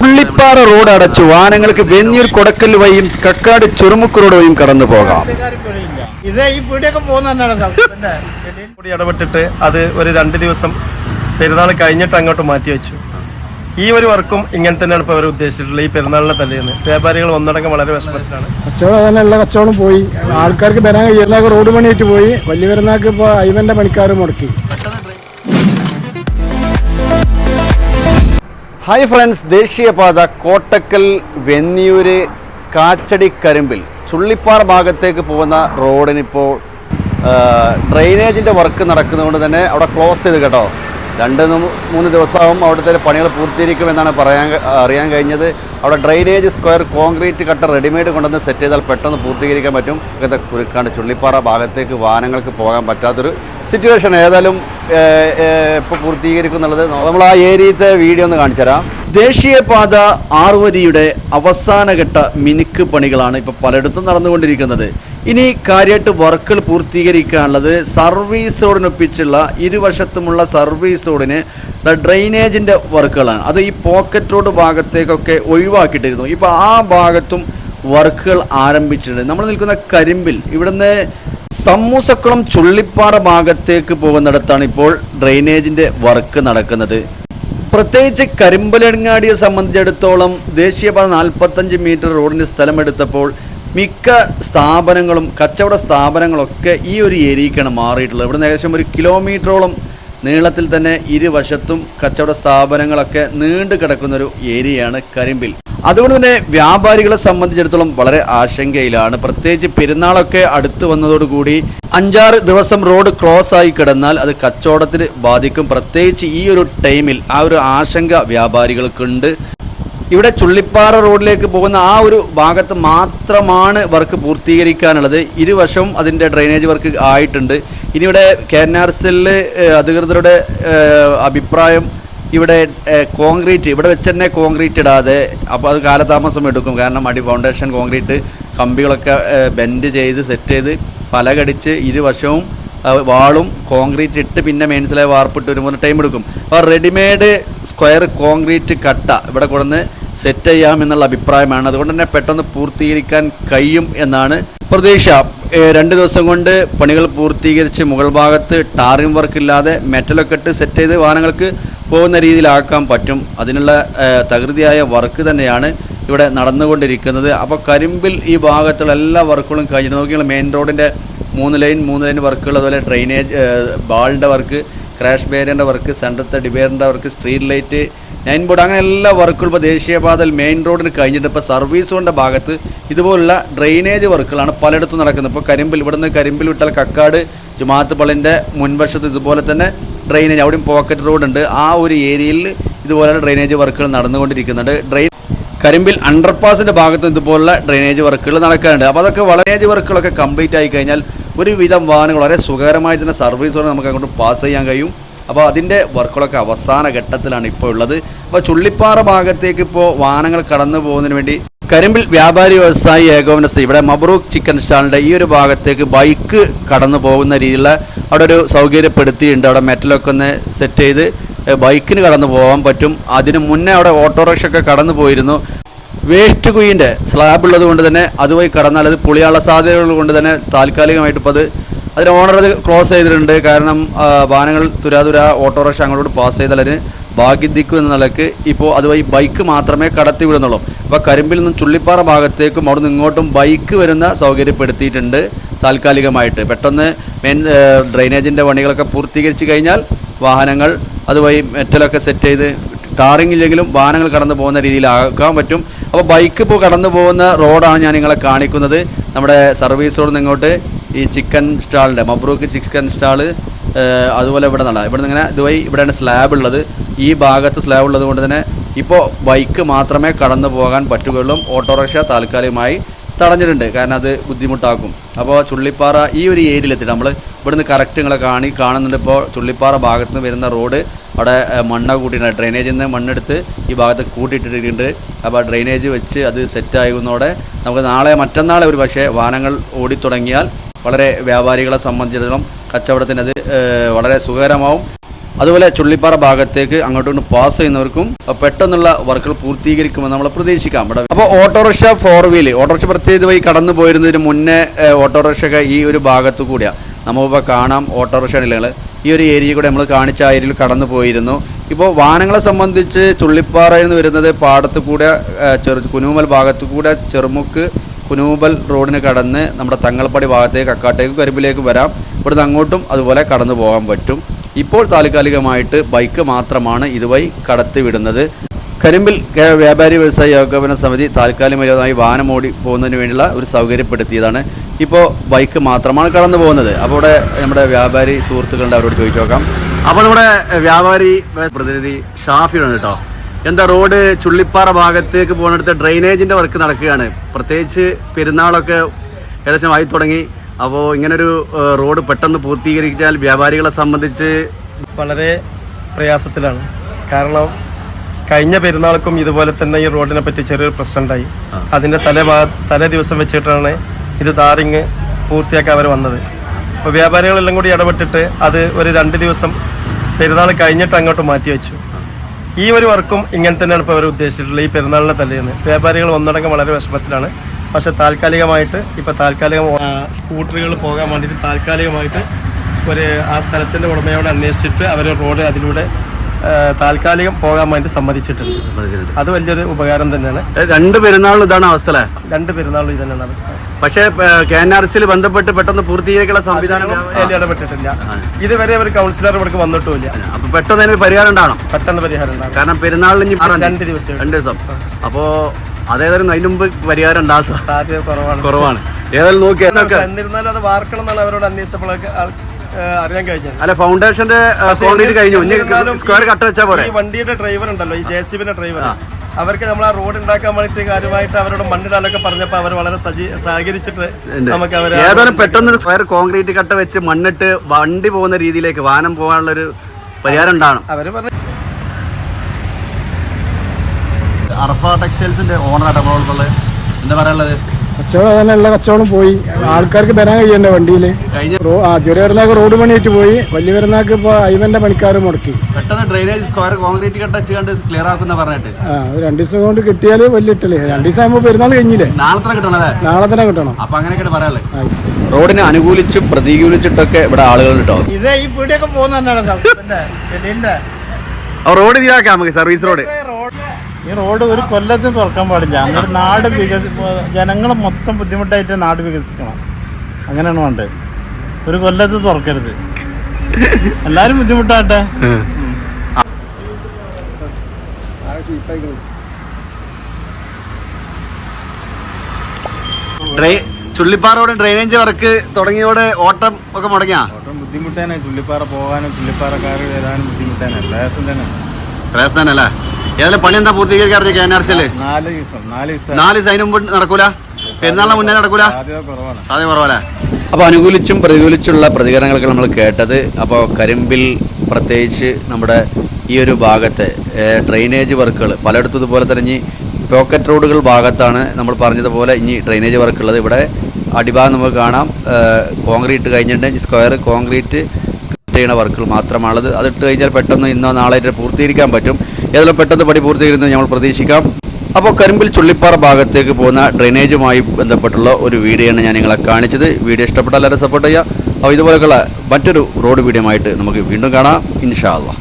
പുള്ളിപ്പാറ road അടച്ചു. വാഹനങ്ങൾക്ക് വെന്നീർ കൊടക്കൽ വഴിയും കക്കാട് ചെറുമുക്ക് റോഡ് വഴിയും കടന്നു പോകാം. ഇത് ഈ പീടിയൊക്കെ പോകുന്നതാണ് കൂടി ഇടപെട്ടിട്ട് അത് ഒരു രണ്ട് ദിവസം പെരുന്നാൾ കഴിഞ്ഞിട്ട് അങ്ങോട്ട് മാറ്റി വെച്ചു. ഈ ഒരു വർക്കും ഇങ്ങനെ തന്നെയാണ് ഇപ്പോൾ അവർ ഉദ്ദേശിച്ചിട്ടുള്ളത്. ഈ പെരുന്നാളിനെ തന്നെയാണ് വ്യാപാരികൾ ഒന്നടങ്കം വളരെ വിഷമത്തിലാണ്. കച്ചവടം തന്നെ എല്ലാ കച്ചവടം പോയി. ആൾക്കാർക്ക് വരാൻ കഴിയില്ല റോഡ് പണിയായിട്ട് പോയി. വലിയ പെരുന്നാൾക്ക് ഇപ്പോൾ അയ്യവന്റെ പണിക്കാർ മുടക്കി. ഹായ് ഫ്രണ്ട്സ് ദേശീയപാത കോട്ടക്കൽ വെന്നിയൂര് കാച്ചടി കരിമ്പിൽ ചുള്ളിപ്പാറ ഭാഗത്തേക്ക് പോകുന്ന റോഡിനിപ്പോൾ ഡ്രെയിനേജിന്റെ വർക്ക് നടക്കുന്നതുകൊണ്ട് തന്നെ അവിടെ ക്ലോസ് ചെയ്ത് കേട്ടോ. രണ്ട് മൂന്ന് ദിവസമാവും അവിടുത്തെ പണികൾ പൂർത്തീകരിക്കുമെന്നാണ് പറയാൻ അറിയാൻ കഴിഞ്ഞത്. അവിടെ ഡ്രെയിനേജ് സ്ക്വയർ കോൺക്രീറ്റ് കട്ട റെഡിമെയ്ഡ് കൊണ്ടുവന്ന് സെറ്റ് ചെയ്താൽ പെട്ടെന്ന് പൂർത്തീകരിക്കാൻ പറ്റും. ഇങ്ങനത്തെ കുരുക്കാണ്ട് ചുള്ളിപ്പാറ ഭാഗത്തേക്ക് വാഹനങ്ങൾക്ക് പോകാൻ പറ്റാത്തൊരു സിറ്റുവേഷൻ ഏതായാലും ഇപ്പോൾ പൂർത്തീകരിക്കും എന്നുള്ളത് നമ്മൾ ആ ഏരിയത്തെ വീഡിയോ ഒന്ന് കാണിച്ചു തരാം ദേശീയപാത ആറുവരിയുടെ അവസാനഘട്ട മിനുക്ക് പണികളാണ് ഇപ്പോൾ പലയിടത്തും നടന്നുകൊണ്ടിരിക്കുന്നത്. ഇനി കാര്യമായിട്ട് വർക്കുകൾ പൂർത്തീകരിക്കാനുള്ളത് സർവീസ് റോഡിനൊപ്പിച്ചുള്ള ഇരുവശത്തുമുള്ള സർവീസ് റോഡിന് ഡ്രെയിനേജിന്റെ വർക്കുകളാണ്. അത് ഈ പോക്കറ്റ് റോഡ് ഭാഗത്തേക്കൊക്കെ ഒഴിവാക്കിയിട്ടിരുന്നു. ഇപ്പോൾ ആ ഭാഗത്തും വർക്കുകൾ ആരംഭിച്ചിട്ടുണ്ട്. നമ്മൾ നിൽക്കുന്ന കരിമ്പിൽ ഇവിടുന്ന് സമ്മൂസക്കുളം ചുള്ളിപ്പാറ ഭാഗത്തേക്ക് പോകുന്നിടത്താണ് ഇപ്പോൾ ഡ്രെയിനേജിന്റെ വർക്ക് നടക്കുന്നത്. പ്രത്യേകിച്ച് കരിമ്പലങ്ങാടിയെ സംബന്ധിച്ചിടത്തോളം ദേശീയപാത നാൽപ്പത്തഞ്ച് മീറ്റർ റോഡിന് സ്ഥലമെടുത്തപ്പോൾ മിക്ക സ്ഥാപനങ്ങളും കച്ചവട സ്ഥാപനങ്ങളൊക്കെ ഈ ഒരു ഏരിയക്കാണ് മാറിയിട്ടുള്ളത്. ഇവിടെ ഏകദേശം ഒരു കിലോമീറ്ററോളം നീളത്തിൽ തന്നെ ഇരുവശത്തും കച്ചവട സ്ഥാപനങ്ങളൊക്കെ നീണ്ടു കിടക്കുന്നൊരു ഏരിയയാണ് കരിമ്പിൽ. അതുകൊണ്ട് തന്നെ വ്യാപാരികളെ സംബന്ധിച്ചിടത്തോളം വളരെ ആശങ്കയിലാണ്. പ്രത്യേകിച്ച് പെരുന്നാളൊക്കെ അടുത്ത് വന്നതോടുകൂടി അഞ്ചാറ് ദിവസം റോഡ് ക്ലോസ് ആയി കിടന്നാൽ അത് കച്ചവടത്തിന് ബാധിക്കും. പ്രത്യേകിച്ച് ഈ ഒരു ടൈമിൽ ആ ഒരു ആശങ്ക വ്യാപാരികൾക്കുണ്ട്. ഇവിടെ ചുള്ളിപ്പാറ റോഡിലേക്ക് പോകുന്ന ആ ഒരു ഭാഗത്ത് മാത്രമാണ് വർക്ക് പൂർത്തീകരിക്കാനുള്ളത്. ഇരുവശവും അതിന്റെ ഡ്രെയിനേജ് വർക്ക് ആയിട്ടുണ്ട്. ഇനിയിവിടെ കെ എൻ ആർ സെല്ല് അധികൃതരുടെ അഭിപ്രായം ഇവിടെ കോൺക്രീറ്റ് ഇവിടെ വെച്ച് തന്നെ കോൺക്രീറ്റ് ഇടാതെ അപ്പോൾ അത് കാലതാമസം എടുക്കും. കാരണം അടി ഫൗണ്ടേഷൻ കോൺക്രീറ്റ് കമ്പികളൊക്കെ ബെൻഡ് ചെയ്ത് സെറ്റ് ചെയ്ത് പലകടിച്ച് ഇരുവശവും വാളും കോൺക്രീറ്റ് ഇട്ട് പിന്നെ മെയിൻസിലെ വാർപ്പിട്ട് വരുമ്പോൾ ടൈം എടുക്കും. അപ്പോൾ റെഡിമെയ്ഡ് സ്ക്വയർ കോൺക്രീറ്റ് കട്ട ഇവിടെ കൊണ്ടുവന്ന് സെറ്റ് ചെയ്യാം എന്നുള്ള അഭിപ്രായമാണ്. അതുകൊണ്ട് തന്നെ പെട്ടെന്ന് പൂർത്തീകരിക്കാൻ കഴിയും എന്നാണ് പ്രതീക്ഷ. രണ്ട് ദിവസം കൊണ്ട് പണികൾ പൂർത്തീകരിച്ച് മുകൾ ഭാഗത്ത് ടാറിംഗ് വർക്ക് ഇല്ലാതെ മെറ്റലൊക്കെ ഇട്ട് സെറ്റ് ചെയ്ത് വാഹനങ്ങൾക്ക് പോകുന്ന രീതിയിലാക്കാൻ പറ്റും. അതിനുള്ള തകൃതിയായ വർക്ക് തന്നെയാണ് ഇവിടെ നടന്നുകൊണ്ടിരിക്കുന്നത്. അപ്പോൾ കരിമ്പിൽ ഈ ഭാഗത്തുള്ള എല്ലാ വർക്കുകളും കഴിഞ്ഞിട്ട് നോക്കിയാൽ മെയിൻ റോഡിന്റെ മൂന്ന് ലൈൻ മൂന്ന് ലൈൻ വർക്കുകൾ അതുപോലെ ഡ്രെയിനേജ് ബാളിന്റെ വർക്ക് ക്രാഷ് ബേരിയറിന്റെ വർക്ക് സെൻട്രത്തെ ഡിബേറിന്റെ work street light nine board അങ്ങനെ എല്ലാ വർക്കുകളും ഇപ്പോൾ ദേശീയപാതയിൽ മെയിൻ റോഡിന് കഴിഞ്ഞിട്ട് ഇപ്പോൾ സർവീസുകളുടെ ഭാഗത്ത് ഇതുപോലുള്ള ഡ്രെയിനേജ് വർക്കുകളാണ് പലയിടത്തും നടക്കുന്നത്. ഇപ്പോൾ കരിമ്പിൽ ഇവിടുന്ന് കരിമ്പിൽ വിട്ടാൽ കക്കാട് ജുമാത്ത് പള്ളിന്റെ മുൻവശത്ത് ഇതുപോലെ തന്നെ ഡ്രെയിനേജ് അവിടെയും പോക്കറ്റ് റോഡുണ്ട് ആ ഒരു ഏരിയയിൽ ഇതുപോലെയുള്ള ഡ്രെയിനേജ് വർക്കുകൾ നടന്നുകൊണ്ടിരിക്കുന്നുണ്ട്. ഡ്രെയിൻ കരിമ്പിൽ അണ്ടർപാസിന്റെ ഭാഗത്ത് ഇതുപോലുള്ള ഡ്രെയിനേജ് വർക്കുകൾ നടക്കാറുണ്ട്. അപ്പോൾ അതൊക്കെ ഡ്രെയിനേജ് വർക്കുകളൊക്കെ കംപ്ലീറ്റ് ആയി കഴിഞ്ഞാൽ ഒരുവിധം വാഹനങ്ങൾ വളരെ സുഖകരമായി തന്നെ സർവീസോടെ നമുക്ക് അങ്ങോട്ട് പാസ് ചെയ്യാൻ കഴിയും. അപ്പോൾ അതിന്റെ വർക്കുകളൊക്കെ അവസാന ഘട്ടത്തിലാണ് ഇപ്പോൾ ഉള്ളത്. അപ്പോൾ ചുള്ളിപ്പാറ ഭാഗത്തേക്ക് ഇപ്പോൾ വാഹനങ്ങൾ കടന്നു പോകുന്നതിന് വേണ്ടി കരിമ്പിൽ വ്യാപാരി വ്യവസായി ഏകോപന സ്ഥിതി ഇവിടെ മബ്രൂക്ക് ചിക്കൻ സ്റ്റാളിന്റെ ഈ ഒരു ഭാഗത്തേക്ക് ബൈക്ക് കടന്നു പോകുന്ന രീതിയിലുള്ള അവിടെ ഒരു സൗകര്യപ്പെടുത്തിയിട്ടുണ്ട്. അവിടെ മെറ്റലൊക്കെ ഒന്ന് സെറ്റ് ചെയ്ത് ബൈക്കിന് കടന്നു പോകാൻ പറ്റും. അതിന് മുന്നേ അവിടെ ഓട്ടോറിക്ഷ ഒക്കെ കടന്നു പോയിരുന്നു. വേസ്റ്റ് കുയിന്റെ സ്ലാബ് ഉള്ളത് കൊണ്ട് തന്നെ അതുവഴി കടന്നാൽ അത് പുളിയാനുള്ള സാധ്യതകൾ കൊണ്ട് തന്നെ താൽക്കാലികമായിട്ട് ഇപ്പോൾ അത് അതിന് ഓണർ അത് ക്ലോസ് ചെയ്തിട്ടുണ്ട്. കാരണം വാഹനങ്ങൾ തുരാതുരാ ഓട്ടോറിക്ഷ അങ്ങോട്ട് പാസ് ചെയ്താൽ അതിന് ഭാഗ്യദിക്കും എന്ന നിലയ്ക്ക് ഇപ്പോൾ അതുവഴി ബൈക്ക് മാത്രമേ കടത്തി വിടുന്നുള്ളൂ. അപ്പോൾ കരിമ്പിൽ നിന്നും ചുള്ളിപ്പാറ ഭാഗത്തേക്കും അവിടെ നിന്ന് ഇങ്ങോട്ടും ബൈക്ക് വരുന്ന സൗകര്യപ്പെടുത്തിയിട്ടുണ്ട് താൽക്കാലികമായിട്ട്. പെട്ടെന്ന് മെയിൻ ഡ്രെയിനേജിന്റെ പണികളൊക്കെ പൂർത്തീകരിച്ച് കഴിഞ്ഞാൽ വാഹനങ്ങൾ അതുവഴി മെറ്റലൊക്കെ സെറ്റ് ചെയ്ത് ടാറിംഗ് ഇല്ലെങ്കിലും വാഹനങ്ങൾ കടന്നു പോകുന്ന രീതിയിലാക്കാൻ പറ്റും. അപ്പോൾ ബൈക്ക് ഇപ്പോൾ കടന്നു പോകുന്ന റോഡാണ് ഞാൻ നിങ്ങളെ കാണിക്കുന്നത്. നമ്മുടെ സർവീസ് റോഡിൽ നിന്ന് ഇങ്ങോട്ട് ഈ ചിക്കൻ സ്റ്റാളിന്റെ മബ്രൂക്ക് ചിക്കൻ സ്റ്റാൾ അതുപോലെ ഇവിടെ നിന്നുള്ള ഇവിടെ നിന്ന് ഇങ്ങനെ ഇതുവഴി ഇവിടെയാണ് സ്ലാബ് ഉള്ളത്. ഈ ഭാഗത്ത് സ്ലാബ് ഉള്ളത് കൊണ്ട് തന്നെ ഇപ്പോൾ ബൈക്ക് മാത്രമേ കടന്നു പോകാൻ പറ്റുകയുള്ളൂ. ഓട്ടോറിക്ഷ താൽക്കാലികമായി തടഞ്ഞിട്ടുണ്ട്. കാരണം അത് ബുദ്ധിമുട്ടാക്കും. അപ്പോൾ ചുള്ളിപ്പാറ ഈ ഒരു ഏരിയയിലെത്തിയിട്ട് നമ്മൾ ഇവിടുന്ന് കറക്റ്റ് നിങ്ങളെ കാണി കാണുന്നുണ്ട്. ഇപ്പോൾ ചുള്ളിപ്പാറ ഭാഗത്ത് നിന്ന് വരുന്ന റോഡ് അവിടെ മണ്ണ കൂട്ടിയിട്ടുണ്ട്. ഡ്രെയിനേജിൽ നിന്ന് മണ്ണെടുത്ത് ഈ ഭാഗത്ത് കൂട്ടിയിട്ടിട്ടുണ്ട് അപ്പോൾ ഡ്രെയിനേജ് വെച്ച് അത് സെറ്റ് നമുക്ക് നാളെ മറ്റന്നാളെ ഒരു പക്ഷേ വാഹനങ്ങൾ ഓടിത്തുടങ്ങിയാൽ വളരെ വ്യാപാരികളെ സംബന്ധിച്ചിടത്തോളം കച്ചവടത്തിന് അത് വളരെ സുഖകരമാവും. അതുപോലെ ചുള്ളിപ്പാറ ഭാഗത്തേക്ക് അങ്ങോട്ടും പാസ് ചെയ്യുന്നവർക്കും പെട്ടെന്നുള്ള വർക്കുകൾ പൂർത്തീകരിക്കുമെന്ന് നമ്മൾ പ്രതീക്ഷിക്കാം. ഇവിടെ അപ്പോൾ ഓട്ടോറിക്ഷ ഫോർ വീൽ ഓട്ടോറിക്ഷ പ്രത്യേകത വഴി കടന്നു പോയിരുന്നതിന് മുന്നേ ഓട്ടോറിക്ഷയൊക്കെ ഓട്ടോറിക്ഷ ഈ ഒരു ഭാഗത്തു കൂടിയാണ് നമുക്കിപ്പോൾ കാണാം ഓട്ടോറിക്ഷ നിലകൾ. ഈ ഒരു ഏരിയ കൂടെ നമ്മൾ കാണിച്ച ആ ഏരിയയിൽ കടന്നു പോയിരുന്നു. ഇപ്പോൾ വാഹനങ്ങളെ സംബന്ധിച്ച് ചുള്ളിപ്പാറയിൽ നിന്ന് വരുന്നത് പാടത്ത് കൂടെ ചെറു കുനുമൽ ഭാഗത്തു കൂടെ ചെറുമുക്ക് കുനൂബൽ റോഡിന് കടന്ന് നമ്മുടെ തങ്ങൾപ്പടി ഭാഗത്തേക്ക് കക്കാട്ടേക്ക് കരിമ്പിലേക്ക് വരാം. ഇവിടുന്ന് അങ്ങോട്ടും അതുപോലെ കടന്നു പോകാൻ പറ്റും. ഇപ്പോൾ താൽക്കാലികമായിട്ട് ബൈക്ക് മാത്രമാണ് ഇതുവഴി കടത്തിവിടുന്നത് കരിമ്പിൽ വ്യാപാരി വ്യവസായ ഏകോപന സമിതി താൽക്കാലികമായി വാഹനം ഓടി പോകുന്നതിന് വേണ്ടിയുള്ള ഒരു സൗകര്യപ്പെടുത്തിയതാണ്. ഇപ്പോൾ ബൈക്ക് മാത്രമാണ് കടന്നു പോകുന്നത്. അപ്പോൾ ഇവിടെ നമ്മുടെ വ്യാപാരി സുഹൃത്തുക്കളുണ്ട് അവരോട് ചോദിച്ചു നോക്കാം. അപ്പോൾ നമ്മുടെ വ്യാപാരി പ്രതിനിധി ഷാഫിയാണ് കേട്ടോ. എന്താ റോഡ് ചുള്ളിപ്പാറ ഭാഗത്തേക്ക് പോകുന്നിടത്ത് ഡ്രെയിനേജിന്റെ വർക്ക് നടക്കുകയാണ്. പ്രത്യേകിച്ച് പെരുന്നാളൊക്കെ ഏകദേശം ആയി തുടങ്ങി. അപ്പോൾ ഇങ്ങനൊരു റോഡ് പെട്ടെന്ന് പൂർത്തീകരിച്ചാൽ വ്യാപാരികളെ സംബന്ധിച്ച് വളരെ പ്രയാസത്തിലാണ്. കാരണം കഴിഞ്ഞ പെരുന്നാൾക്കും ഇതുപോലെ തന്നെ ഈ റോഡിനെ പറ്റി ചെറിയൊരു പ്രശ്നം ഉണ്ടായി അതിന്റെ തലേ തലേ ദിവസം വെച്ചിട്ടാണ് ഇത് താറിങ് പൂർത്തിയാക്കാൻ അവർ വന്നത്. അപ്പോൾ വ്യാപാരികളെല്ലാം കൂടി ഇടപെട്ടിട്ട് അത് ഒരു രണ്ട് ദിവസം പെരുന്നാൾ കഴിഞ്ഞിട്ട് അങ്ങോട്ട് മാറ്റി വെച്ചു. ഈ ഒരു വർക്കും ഇങ്ങനെ തന്നെയാണ് ഇപ്പോൾ അവർ ഉദ്ദേശിച്ചിട്ടുള്ളത് ഈ പെരുന്നാളിനെ തലേന്ന്. വ്യാപാരികൾ ഒന്നടങ്കം വളരെ വിഷമത്തിലാണ്. പക്ഷെ താൽക്കാലികമായിട്ട് ഇപ്പോൾ താൽക്കാലികം സ്കൂട്ടറുകൾ പോകാൻ വേണ്ടിയിട്ട് താൽക്കാലികമായിട്ട് ഒരു ആ സ്ഥലത്തിന്റെ ഉടമയോട് അന്വേഷിച്ചിട്ട് അവർ റോഡ് അതിലൂടെ താൽക്കാലികം പോകാൻ വേണ്ടി സമ്മതിച്ചിട്ടുണ്ട്. അത് വലിയൊരു ഉപകാരം തന്നെയാണ്. രണ്ട് പെരുന്നാളും ഇതാണ് അവസ്ഥ രണ്ട് പെരുന്നാളും ഇത് തന്നെയാണ് അവസ്ഥ. പക്ഷേ കെ എൻ ആർ സിയിൽ ബന്ധപ്പെട്ട് പെട്ടെന്ന് പൂർത്തീകരിക്കാനുള്ള സംവിധാനം ഇടപെട്ടിട്ടില്ല. ഇതുവരെ ഒരു കൗൺസിലർ ഇവിടേക്ക് വന്നിട്ടുമില്ല. അപ്പൊ പെട്ടെന്ന് അതിന് പരിഹാരം ഉണ്ടാവണം? പെട്ടെന്ന് പരിഹാരം കാരണം പെരുന്നാളിന്. രണ്ട് ദിവസം രണ്ട് ദിവസം. അപ്പോ അതേതായാലും അതിന് മുമ്പ് പരിഹാരം ഉണ്ടാകും സാധ്യത കുറവാണ്. കുറവാണ്. ഏതായാലും നോക്കി എന്നിരുന്നാലും അത് വാർക്കണം എന്നാണ് അവരോട് അന്വേഷിച്ചപ്പോഴൊക്കെ അറിയാൻ കഴിഞ്ഞത്. അല്ല ഫൗണ്ടേഷന്റെ കോൺക്രീറ്റ് കഴിഞ്ഞു. സ്ക്വയർ കട്ട് വെച്ചാ പോലെ ഈ വണ്ടിയുടെ ഡ്രൈവർ ഉണ്ടല്ലോ ഈ ജെ സി ബിന്റെ ഡ്രൈവർ അവർക്ക് നമ്മൾ ആ റോഡ് ഉണ്ടാക്കാൻ വേണ്ടിയിട്ട് കാര്യമായിട്ട് അവരോട് മണ്ണിടാനൊക്കെ പറഞ്ഞപ്പോൾ അവർ വളരെ സജീ സഹകരിച്ചിട്ട് നമുക്ക് അവർ ഏതായാലും പെട്ടെന്ന് സ്ക്വയർ കോൺക്രീറ്റ് കട്ട വെച്ച് മണ്ണിട്ട് വണ്ടി പോകുന്ന രീതിയിലേക്ക് വാഹനം പോകാനുള്ള ഒരു പരിഹാരം ഉണ്ടാകണം അവർ പറഞ്ഞു അർഫ ടെക്സ്റ്റൈൽസിന്റെ ഓണറായിട്ട് അപ്പോൾ എന്താ പറയാനുള്ളത്? കച്ചവടം തന്നെ എല്ലാ കച്ചവടം പോയി. ആൾക്കാർക്ക് തരാൻ കഴിയണ്ട വണ്ടിയിൽ ആ ചെറിയ പെരുന്നാക്ക് റോഡ് പണിയായിട്ട് പോയി. വലിയ പെരുന്നാക്ക് ഇപ്പോൾ ഐവന്റെ പണിക്കാർ മുടക്കി. പെട്ടെന്ന് ഡ്രെയിനേജ് സ്ക്വയർ കോൺക്രീറ്റ് കട്ട് കണ്ട് ക്ലിയർ ആക്കുന്ന പറഞ്ഞിട്ട്. ആ രണ്ട് ദിവസം കൊണ്ട് കിട്ടിയാൽ വലിയ ഇട്ടല്ലേ രണ്ട് ദിവസം ആകുമ്പോൾ പെരുന്നാൾ കഴിഞ്ഞില്ലേ? നാളെ തന്നെ കിട്ടണല്ലേ നാളെ തന്നെ കിട്ടണം. അപ്പൊ അങ്ങനെയൊക്കെ പറയാനുള്ളത്. റോഡിനെ അനുകൂലിച്ച് പ്രതികൂലിച്ചിട്ടൊക്കെ ഇവിടെ ആളുകൾ കേട്ടോ. ഇത് ഈ പീടിയൊക്കെ പോകുന്ന റോഡ് ഇതാക്കാം നമുക്ക് സർവീസ് റോഡ്. ഈ റോഡ് ഒരു കൊല്ലത്തിന് തുറക്കാൻ പാടില്ല. അങ്ങനെ നാട് വികസി ജനങ്ങൾ മൊത്തം ബുദ്ധിമുട്ടായിട്ട് നാട് വികസിക്കണം. അങ്ങനെയാണ് വേണ്ടത്. ഒരു കൊല്ലത്ത് തുറക്കരുത്. എല്ലാരും ബുദ്ധിമുട്ടാട്ടെ ചുള്ളിപ്പാറോടെ ഡ്രെയിനേജ് വർക്ക് തുടങ്ങിയോടെ ഓട്ടം ഒക്കെ മുടങ്ങിയാ? ഓട്ടം ബുദ്ധിമുട്ടാനായി ചുള്ളിപ്പാറ പോകാനും ചുള്ളിപ്പാറക്കാർ വരാനും ബുദ്ധിമുട്ടേനെ പ്രയാസം തന്നെ. പ്രയാസം തന്നെ അല്ലേ? ഏതായാലും പണി എന്താ പൂർത്തീകരിക്കാറില്ല കെ എൻ ആർ സിയിൽ? നാല് ദിവസം നാല് ദിവസം. നാല് സൈന് മുമ്പ് നടക്കൂല? പെരുന്നാളിന് മുന്നേ നടക്കൂല? അതെ കുറവല്ലേ? അപ്പോൾ അനുകൂലിച്ചും പ്രതികൂലിച്ചുള്ള പ്രതികരണങ്ങളൊക്കെ നമ്മൾ കേട്ടത്. അപ്പോൾ കരിമ്പിൽ പ്രത്യേകിച്ച് നമ്മുടെ ഈ ഒരു ഭാഗത്തെ ഡ്രെയിനേജ് വർക്കുകൾ പലയിടത്തും ഇതുപോലെ തന്നെ ഇനി പോക്കറ്റ് റോഡുകൾ ഭാഗത്താണ് നമ്മൾ പറഞ്ഞതുപോലെ ഇനി ഡ്രെയിനേജ് വർക്ക് ഉള്ളത്. ഇവിടെ അടിഭാഗം നമുക്ക് കാണാം. കോൺക്രീറ്റ് കഴിഞ്ഞിട്ടുണ്ടെങ്കിൽ സ്ക്വയർ കോൺക്രീറ്റ് ചെയ്യുന്ന വർക്കുകൾ മാത്രമാണുള്ളത്. അതിട്ട് കഴിഞ്ഞാൽ പെട്ടെന്ന് ഇന്നോ നാളെ പൂർത്തീകരിക്കാൻ പറ്റും. ഏതെല്ലാം പെട്ടെന്ന് പണി പൂർത്തീകരിക്കുന്നത് നമ്മൾ പ്രതീക്ഷിക്കാം. അപ്പോൾ കരിമ്പിൽ ചുള്ളിപ്പാറ ഭാഗത്തേക്ക് പോകുന്ന ഡ്രെയിനേജുമായി ബന്ധപ്പെട്ടുള്ള ഒരു വീഡിയോയാണ് ഞാൻ നിങ്ങളെ കാണിച്ചത്. വീഡിയോ ഇഷ്ടപ്പെട്ടാൽ എല്ലാവരും സപ്പോർട്ട് ചെയ്യുക. അപ്പോൾ ഇതുപോലെയുള്ള മറ്റൊരു റോഡ് വീഡിയോ ആയിട്ട് നമുക്ക് വീണ്ടും കാണാം. ഇൻഷാ അള്ളാ.